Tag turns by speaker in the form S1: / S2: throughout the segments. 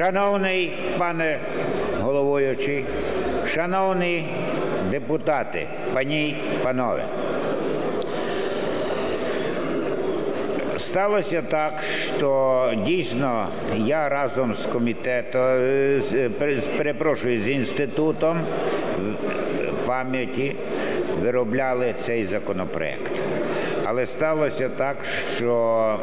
S1: Шановний пане головуючий, шановні депутати, пані панове. Сталося так, що дійсно я разом з комітетом, е, пере- перепрошую, з інститутом е, пам'яті виробляли цей законопроект. Але сталося так, що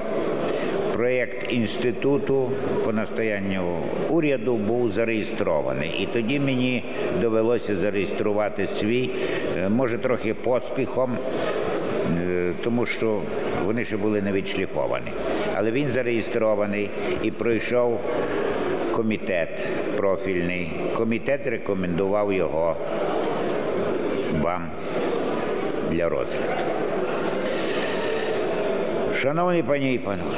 S1: проєкт інституту по настоянню уряду був зареєстрований. І тоді мені довелося зареєструвати свій, е, може трохи поспіхом, Е, тому що вони ще були не відшліфовані. Але він зареєстрований і пройшов комітет профільний. Комітет рекомендував його вам для розгляду. Шановні пані і панове,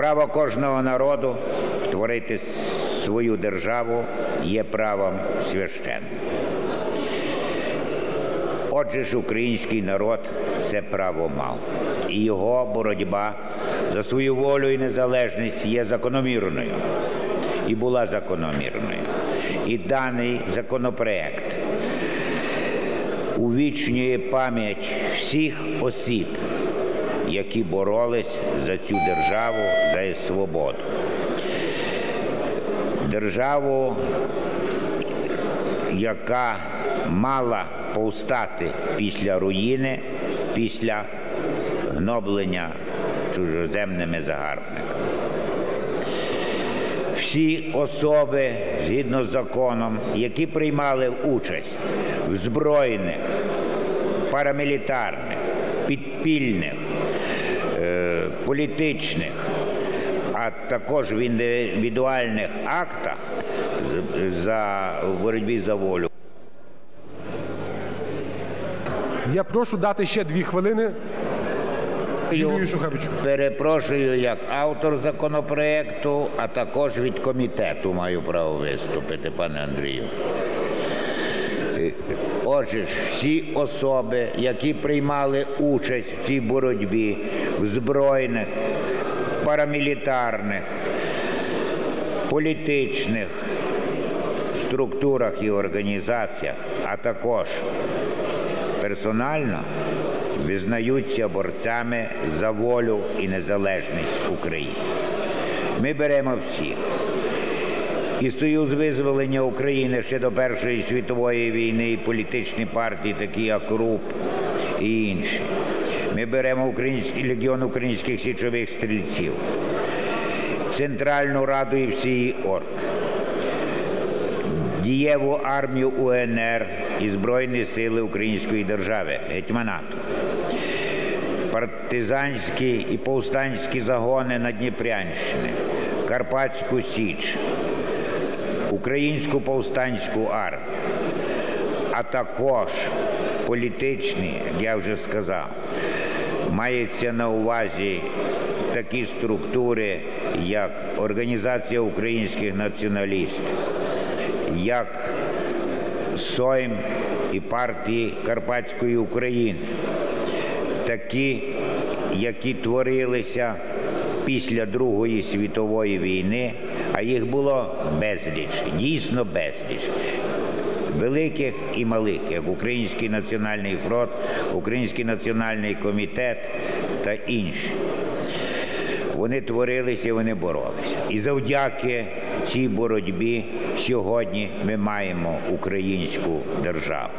S1: право кожного народу творити свою державу є правом священним. Отже ж, український народ це право мав. І його боротьба за свою волю і незалежність є закономірною. І була закономірною. І даний законопроект увічнює пам'ять всіх осіб, які боролись за цю державу, за свободу. Державу, яка мала повстати після руїни, після гноблення чужоземними загарбниками. Всі особи, згідно з законом, які приймали участь в збройних, парамілітарних, підпільних, політичних, а також в індивідуальних актах за боротьбі за волю.
S2: Я прошу дати ще дві хвилини Юрію Шухевичу.
S1: Перепрошую як автор законопроекту, а також від комітету маю право виступити, пане Андрію. Отже всі особи, які приймали участь в цій боротьбі в збройних, парамілітарних, політичних структурах і організаціях, а також персонально визнаються борцями за волю і незалежність України. Ми беремо всіх. І Союз визволення України ще до Першої світової війни, і політичні партії, такі як РУП і інші. Ми беремо Український легіон українських січових стрільців, Центральну Раду і всі її дієву армію УНР і Збройні сили Української держави, гетьманату, партизанські і повстанські загони на Дніпрянщині, Карпатську Січ, Українську повстанську армію, а також політичні, я вже сказав, мається на увазі такі структури, як Організація українських націоналістів, як Сойм і партії Карпатської України, такі, які творилися після Другої світової війни, а їх було безліч, дійсно безліч. Великих і малих, як Український національний фронт, Український національний комітет та інші. Вони творилися, вони боролися. І завдяки цій боротьбі сьогодні ми маємо українську державу.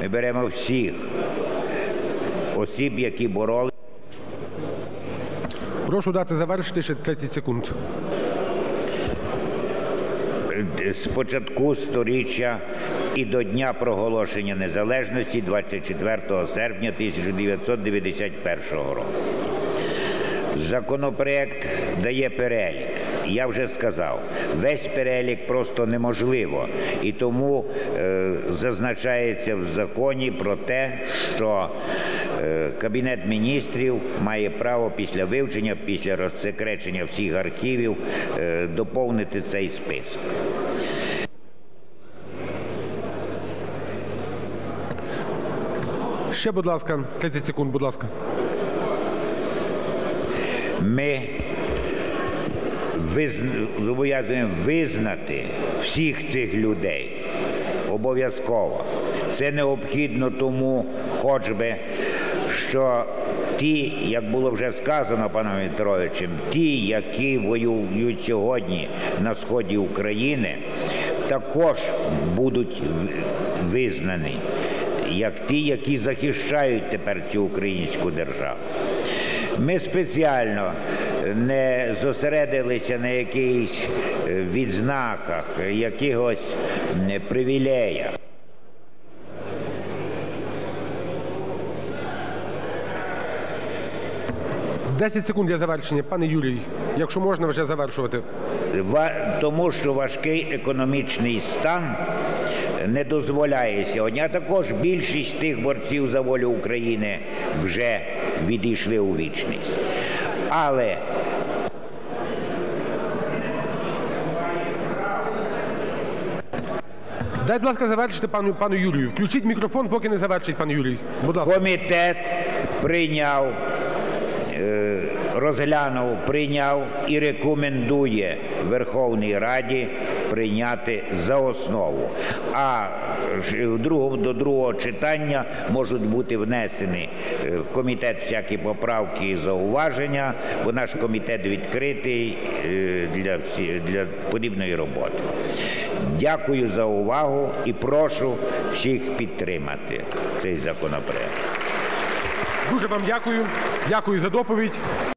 S1: Ми беремо всіх осіб, які боролися.
S2: Прошу дати завершити ще 30 секунд.
S1: з початку сторіччя і до дня проголошення незалежності 24 серпня 1991 року. Законопроект дає перелік. Я вже сказав, весь перелік просто неможливо, і тому е, зазначається в законі про те, що е, Кабінет міністрів має право після вивчення, після розсекречення всіх архівів е, доповнити цей список.
S2: Ще, будь ласка, 30 секунд, будь ласка.
S1: Ми зобов'язуємо визнати всіх цих людей. Обов'язково. Це необхідно тому, хоч би, що ті, як було вже сказано паном Вікторовичем, ті, які воюють сьогодні на сході України, також будуть визнані як ті, які захищають тепер цю українську державу. Ми спеціально не зосередилися на якихось е, відзнаках, якихось привілеях.
S2: 10 секунд для завершення. Пане Юрій, якщо можна вже завершувати.
S1: Тому що важкий економічний стан не дозволяє сьогодні. А також більшість тих борців за волю України вже відійшли у вічність. Але
S2: Дайте, будь ласка, завершити пану, пану Юрію. Включіть мікрофон, поки не завершить пан Юрій. Будь ласка.
S1: комітет прийняв, е, розглянув, прийняв і рекомендує Верховній Раді прийняти за основу. А до другого читання можуть бути внесені е, в комітет всякі поправки і зауваження, бо наш комітет відкритий е, для всі для подібної роботи. Дякую за увагу і прошу всіх підтримати цей законопроект.
S2: Дуже вам дякую. Дякую за доповідь.